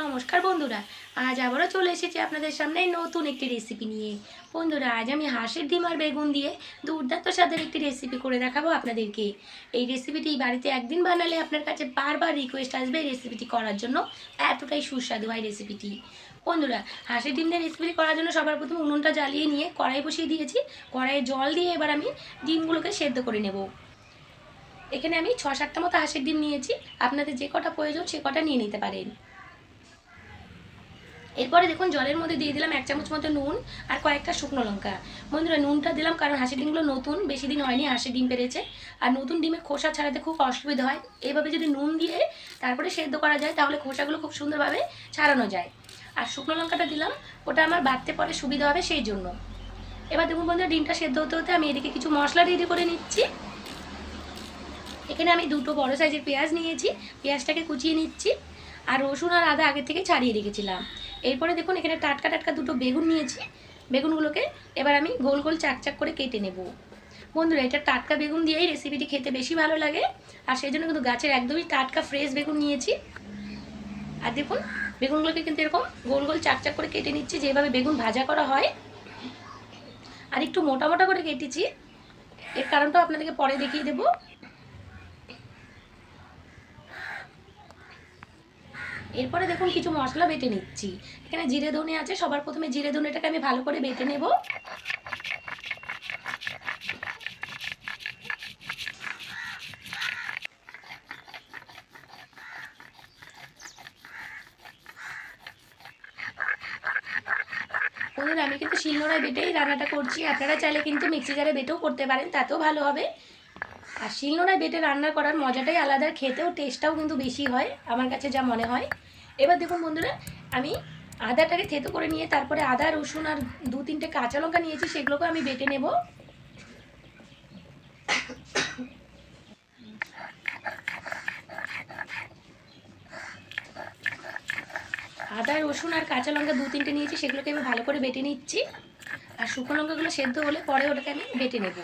নমস্কার বন্ধুরা, আজ আবারও চলে এসেছি আপনাদের সামনে নতুন একটি রেসিপি নিয়ে। বন্ধুরা, আজ আমি হাঁসের ডিম আর বেগুন দিয়ে দুর্দান্ত স্বাদের একটি রেসিপি করে দেখাবো আপনাদেরকে। এই রেসিপিটি বাড়িতে একদিন বানালে আপনার কাছে বারবার রিকোয়েস্ট আসবে এই রেসিপিটি করার জন্য। এতটাই সুস্বাদু হয় রেসিপিটি বন্ধুরা, হাঁসের ডিম দিয়ে রেসিপিটি করার জন্য সবার প্রথমে উনুনটা জ্বালিয়ে নিয়ে কড়াই বসিয়ে দিয়েছি। কড়াইয়ে জল দিয়ে এবার আমি ডিমগুলোকে সেদ্ধ করে নেব। এখানে আমি ছ সাতটা মতো হাঁসের ডিম নিয়েছি। আপনাদের যে কটা প্রয়োজন সে কটা নিয়ে নিতে পারেন। এরপরে দেখুন, জলের মধ্যে দিয়ে দিলাম এক চামচ মতো নুন আর কয়েকটা শুকনো লঙ্কা। বন্ধুরা, নুনটা দিলাম কারণ হাঁসের ডিমগুলো নতুন, বেশি দিন হয়নি হাঁসের ডিম পেরেছে। আর নতুন ডিমে খোসা ছাড়াতে খুব অসুবিধা হয়। এইভাবে যদি নুন দিয়ে তারপরে সেদ্ধ করা যায়, তাহলে খোসাগুলো খুব সুন্দরভাবে ছাড়ানো যায়। আর শুকনো লঙ্কাটা দিলাম, ওটা আমার বাড়তে পরে সুবিধা হবে সেই জন্য। এবার দেখুন বন্ধুরা, ডিমটা সেদ্ধ হতে হতে আমি এদিকে কিছু মশলা রেডি করে নিচ্ছি। এখানে আমি দুটো বড় সাইজের পেঁয়াজ নিয়েছি, পেঁয়াজটাকে কুচিয়ে নিচ্ছি। আর রসুন আর আদা আগে থেকে ছাড়িয়ে রেখেছিলাম। এরপরে দেখুন, এখানে টাটকা টাটকা দুটো বেগুন নিয়েছি। বেগুনগুলোকে এবার আমি গোল গোল চাক চাক করে কেটে নেব। বন্ধুরা, এটা টাটকা বেগুন দিয়েই রেসিপিটি খেতে বেশি ভালো লাগে। আর সেই জন্য কিন্তু গাছের একদমই টাটকা ফ্রেশ বেগুন নিয়েছি। আর দেখুন, বেগুনগুলোকে কিন্তু এরকম গোল গোল চাক চাক করে কেটে নিচ্ছি, যেভাবে বেগুন ভাজা করা হয়। আর একটু মোটা মোটা করে কেটেছি। এর কারণটাও আপনাদেরকে পরে দেখিয়ে দেবো। এরপরে দেখুন কিছু মশলা বেটে নিচ্ছি। এখানে জিরে ধনে আছে, সবার প্রথমে জিরে ধনেটাকে আমি ভালো করে বেটে নেব। আমি কিন্তু শিলনোড়ায় বেটেই রান্নাটা করছি। আপনারা চাইলে কিন্তু মিক্সি জারে বেটেও করতে পারেন, তাতেও ভালো হবে। আর শিলনোড়ায় বেটে রান্না করার মজাটাই আলাদা খেতেও টেস্টটাও কিন্তু বেশি হয়, আমার কাছে যা মনে হয়। এবার দেখুন বন্ধুরা, আমি আদাটাকে থেতো করে নিয়ে তারপরে আদা, রসুন আর দু তিনটে কাঁচা লঙ্কা নিয়েছি সেগুলোকে আমি বেটে নেব। আদা, রসুন আর কাঁচা লঙ্কা দু তিনটে নিয়েছি, সেগুলোকে আমি ভালো করে বেটে নিচ্ছি। আর শুকনো লঙ্কাগুলো সেদ্ধ হলে পরে ওটাকে আমি বেটে নেব।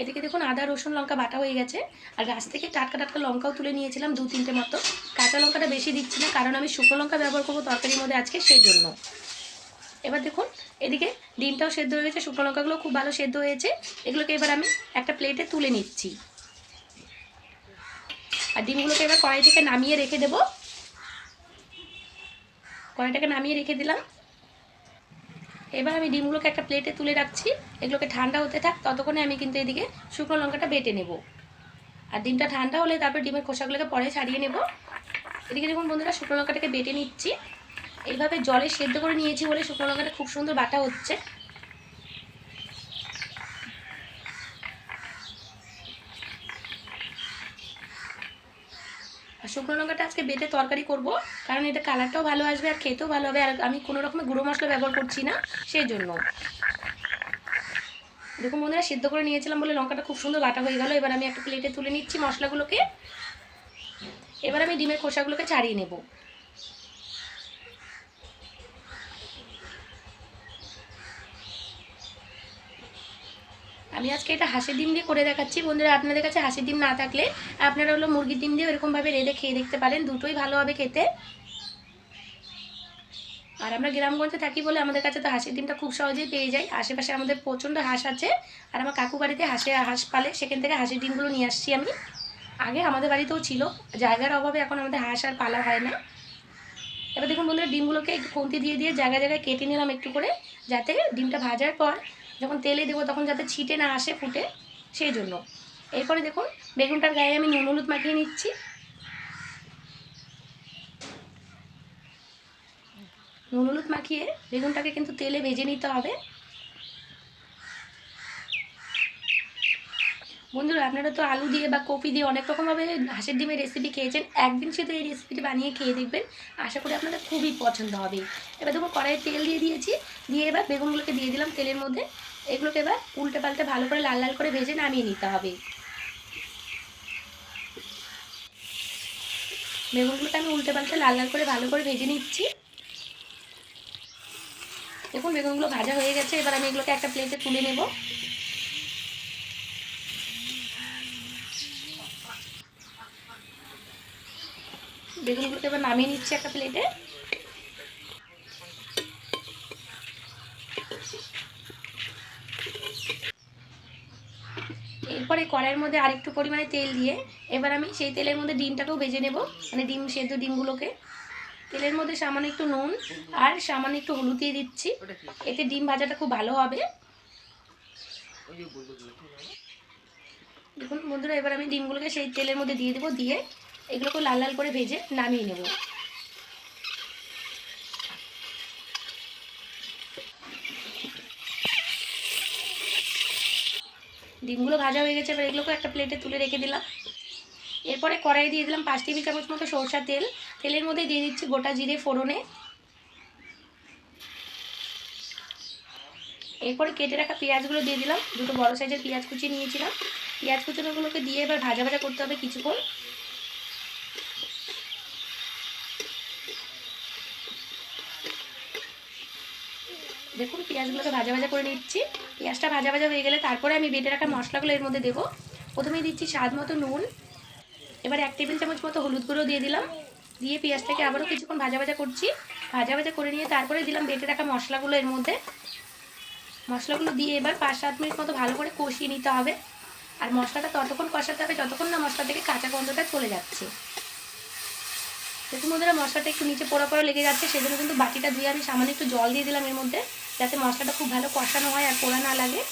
এদিকে দেখুন আদা, রসুন, লঙ্কা বাটা হয়ে গেছে। আর গাছ থেকে টাটকা টাটকা লঙ্কাও তুলে নিয়েছিলাম দু তিনটে মতো। কাঁচা লঙ্কাটা বেশি দিচ্ছি না, কারণ আমি শুকনো লঙ্কা ব্যবহার করব তরকারির মধ্যে আজকে সেই জন্য। এবার দেখুন, এদিকে ডিমটাও সেদ্ধ হয়ে গেছে, শুকনো লঙ্কাগুলো খুব ভালো সেদ্ধ হয়েছে। এগুলোকে এবার আমি একটা প্লেটে তুলে নিচ্ছি। আর ডিমগুলোকে এবার কড়াই থেকে নামিয়ে রেখে দেবো। কড়াইটাকে নামিয়ে রেখে দিলাম। এবার আমি ডিমগুলোকে একটা প্লেটে তুলে রাখছি। এগুলোকে ঠান্ডা হতে থাক, ততক্ষণে আমি কিন্তু এদিকে শুকনো লঙ্কাটা বেটে নেব। আর ডিমটা ঠান্ডা হলে তারপর ডিমের খোসাগুলোকে পরে ছাড়িয়ে নেব। এদিকে দেখুন বন্ধুরা, শুকনো লঙ্কাটাকে বেটে নিচ্ছি। এইভাবে জলে সেদ্ধ করে নিয়েছি বলে শুকনো লঙ্কাটা খুব সুন্দর বাটা হচ্ছে। আর শুকনো লঙ্কাটা আজকে বেটে তরকারি করব, কারণ এটা কালারটাও ভালো আসবে আর খেতেও ভালো হবে। আর আমি কোনো রকমের গুঁড়ো মশলা ব্যবহার করছি না সেই জন্য দেখুন বন্ধুরা, সিদ্ধ করে নিয়েছিলাম বলে লঙ্কাটা খুব সুন্দর বাটা হয়ে গেল। এবার আমি একটা প্লেটে তুলে নিচ্ছি মশলাগুলোকে। এবার আমি ডিমের খোসাগুলোকে ছাড়িয়ে নেব। আমি আজকে এটা হাঁসের ডিম দিয়ে করে দেখাচ্ছি। বন্ধুরা, আপনাদের কাছে হাঁসের ডিম না থাকলে আপনারা হলো মুরগির ডিম দিয়ে এরকমভাবে রেঁধে খেয়ে দেখতে পারেন। দুটোই ভালো হবে খেতে। আর আমরা গ্রামগঞ্জে থাকি বলে আমাদের কাছে তো হাঁসের ডিমটা খুব সহজেই পেয়ে যাই আশেপাশে আমাদের প্রচণ্ড হাঁস আছে আর আমার কাকু বাড়িতে হাঁসে, হাঁস পালে। সেখান থেকে হাঁসের ডিমগুলো নিয়ে আসছি আমি। আগে আমাদের বাড়িতেও ছিল, জায়গার অভাবে এখন আমাদের হাঁস আর পালা হয় না। এবার দেখুন বন্ধুরা, ডিমগুলোকে একটু দিয়ে দিয়ে জায়গায় জায়গায় কেটে নিলাম একটু করে, যাতে ডিমটা ভাজার পর যখন তেলে দেবো তখন যাতে ছিটে না আসে ফুটে, সেই জন্য। এরপরে দেখুন, বেগুনটার গায়ে আমি নুন হলুদ মাখিয়ে নিচ্ছি। নুন হলুদ মাখিয়ে বেগুনটাকে কিন্তু তেলে ভেজে নিতে হবে। বন্ধুরা, আপনারা তো আলু দিয়ে বা কপি দিয়ে অনেক রকমভাবে হাঁসের ডিমের রেসিপি খেয়েছেন। একদিন শুধু এই রেসিপিটি বানিয়ে খেয়ে দেখবেন। আশা করি আপনাদের খুবই পছন্দ হবে। এবার দেখুন, কড়াইয়ে তেল দিয়ে দিয়েছি। দিয়ে এবার বেগুনগুলোকে দিয়ে দিলাম তেলের মধ্যে। এগুলোকে এবার উল্টে পাল্টে ভালো করে লাল লাল করে ভেজে নামিয়ে নিতে হবে। বেগুনগুলোকে আমি উল্টে পাল্টে লাল লাল করে ভালো করে ভেজে নিচ্ছি। দেখুন, বেগুনগুলো ভাজা হয়ে গেছে। এবার আমি এগুলোকে একটা প্লেটে তুলে নেব। বেগুনগুলোকে এবার নামিয়ে নিচ্ছি একটা প্লেটে এরপরে কড়াইয়ের মধ্যে আরেকটু পরিমাণে তেল দিয়ে এবার আমি সেই তেলের মধ্যে ডিমটাকেও ভেজে নেব মানে ডিম সেদ্ধ ডিমগুলোকে। তেলের মধ্যে সামান্য একটু নুন আর সামান্য একটু হলুদ দিয়ে দিচ্ছি, এতে ডিম ভাজাটা খুব ভালো হবে। দেখুন বন্ধুরা, এবার আমি ডিমগুলোকে সেই তেলের মধ্যে দিয়ে দেবো, দিয়ে এগুলোকে লাল লাল করে ভেজে নামিয়ে নেব। ডিমগুলো ভাজা হয়ে গেছে, এবার এগুলোকে একটা প্লেটে তুলে রেখে দিলাম। এরপরে কড়াই দিয়ে দিলাম পাঁচ টেবিল চামচ মতো সরষার তেল। তেলের মধ্যে দিয়ে দিচ্ছি গোটা জিরে ফোড়নে। এরপরে কেটে রাখা পেঁয়াজগুলো দিয়ে দিলাম। দুটো বড়ো সাইজের পেঁয়াজ কুচি নিয়েছিলাম। পেঁয়াজ কুচনোগুলোকে দিয়ে এবার ভাজা ভাজা করতে হবে কিছুক্ষণ। দেখুন, পেঁয়াজগুলোকে ভাজা ভাজা করে নিচ্ছি। পেঁয়াজটা ভাজা ভাজা হয়ে গেলে তারপরে আমি বেটে রাখা মশলাগুলো এর মধ্যে দেবো। প্রথমেই দিচ্ছি স্বাদ মতো নুন। এবার এক টেবিল চামচ মতো হলুদ গুঁড়ো দিয়ে দিলাম। দিয়ে পেঁয়াজটাকে আবারও কিছুক্ষণ ভাজা ভাজা করছি। ভাজা ভাজা করে নিয়ে তারপরে দিলাম বেটে রাখা মশলাগুলো এর মধ্যে। মশলাগুলো দিয়ে এবার পাঁচ সাত মিনিট মতো ভালো করে কষিয়ে নিতে হবে। আর মশলাটা ততক্ষণ কষাতে হবে যতক্ষণ না মশলা থেকে কাঁচা গন্ধটা চলে যাচ্ছে। দেখুন বন্ধুরা, মশলাটা একটু নিচে পোড়া পোড়া লেগে যাচ্ছে, সেজন্য কিন্তু বাটিটা ধুয়ে আমি সামান্য একটু জল দিয়ে দিলাম এর মধ্যে। যাতে মশলাটা খুব ভালো কষানো হয় আর পোড়া না লাগে।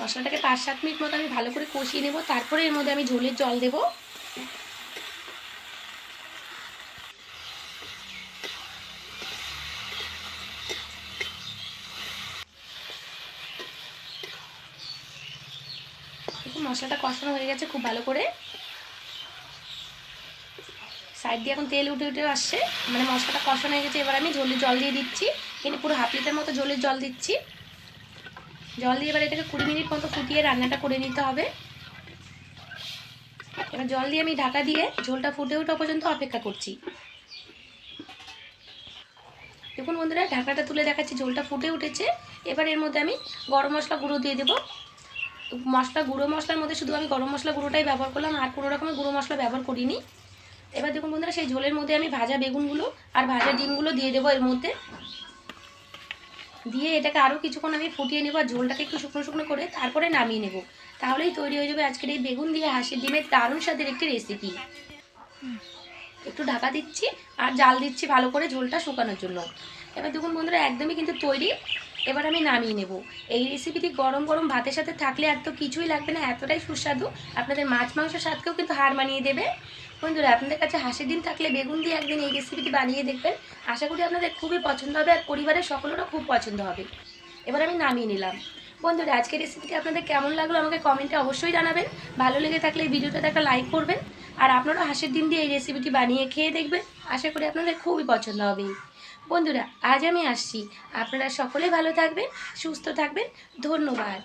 মশলাটাকে পাঁচ সাত মিনিট মতো আমি ভালো করে কষিয়ে নেব। তারপরে এর মধ্যে আমি ঝোলের জল দেবো। মশলাটা কষানো হয়ে গেছে খুব ভালো করে। সাইড দিয়ে এখন তেল উঠে উঠে আসছে। মানে মশলাটা কষানো হয়ে গেছে, এবার আমি ঝোলের জল দিয়ে দিচ্ছি। এখানে পুরো হাফ লিটার মতো ঝোলের জল দিচ্ছি। জল দিয়ে এবার এটাকে কুড়ি মিনিট মতো ফুটিয়ে রান্নাটা করে নিতে হবে। এবার জল দিয়ে আমি ঢাকা দিয়ে ঝোলটা ফুটে ওঠা পর্যন্ত অপেক্ষা করছি। দেখুন বন্ধুরা ঢাকাটা তুলে দেখাচ্ছি, ঝোলটা ফুটে উঠেছে। এবার এর মধ্যে আমি গরম মশলা গুঁড়ো দিয়ে দেবো। মশলা, গুঁড়ো মশলার মধ্যে শুধু আমি গরম মশলা গুঁড়োটাই ব্যবহার করলাম, আর কোনো রকমের গুঁড়ো মশলা ব্যবহার করিনি। এবার দেখুন বন্ধুরা, সেই ঝোলের মধ্যে আমি ভাজা বেগুনগুলো আর ভাজা ডিমগুলো দিয়ে দেবো এর মধ্যে। দিয়ে এটাকে আরও কিছুক্ষণ আমি ফুটিয়ে নেব আর ঝোলটাকে একটু শুকনো শুকনো করে তারপরে নামিয়ে নেব। তাহলেই তৈরি হয়ে যাবে আজকের এই বেগুন দিয়ে হাঁসের ডিমের দারুণ স্বাদের একটি রেসিপি একটু ঢাকা দিচ্ছি আর জাল দিচ্ছি ভালো করে ঝোলটা শুকানোর জন্য। এবার দেখুন বন্ধুরা, একদমই কিন্তু তৈরি এবার আমি নামিয়ে নেব। এই রেসিপিটি গরম গরম ভাতের সাথে থাকলে আর তো কিছুই লাগবে না, এতটাই সুস্বাদু। আপনাদের মাছ মাংস স্বাদকেও কিন্তু হার মানিয়ে দেবে। বন্ধুরা, আপনাদের কাছে হাসির দিন থাকলে বেগুন দিয়ে একদিন এই রেসিপিটি বানিয়ে দেখবেন। আশা করি আপনাদের খুবই পছন্দ হবে আর পরিবারের সকলেরও খুব পছন্দ হবে। এবার আমি নামিয়ে নিলাম। বন্ধুরা, আজকের রেসিপিটি আপনাদের কেমন লাগল আমাকে কমেন্টে অবশ্যই জানাবেন। ভালো লেগে থাকলে ভিডিওটাতে একটা লাইক করবেন। আর আপনারা হাঁসের ডিম দিয়ে এই রেসিপিটি বানিয়ে খেয়ে দেখবেন। আশা করি আপনাদের খুবই পছন্দ হবে। বন্ধুরা আজ আমি আসছি। আপনারা সকলে ভালো থাকবেন সুস্থ থাকবেন। ধন্যবাদ।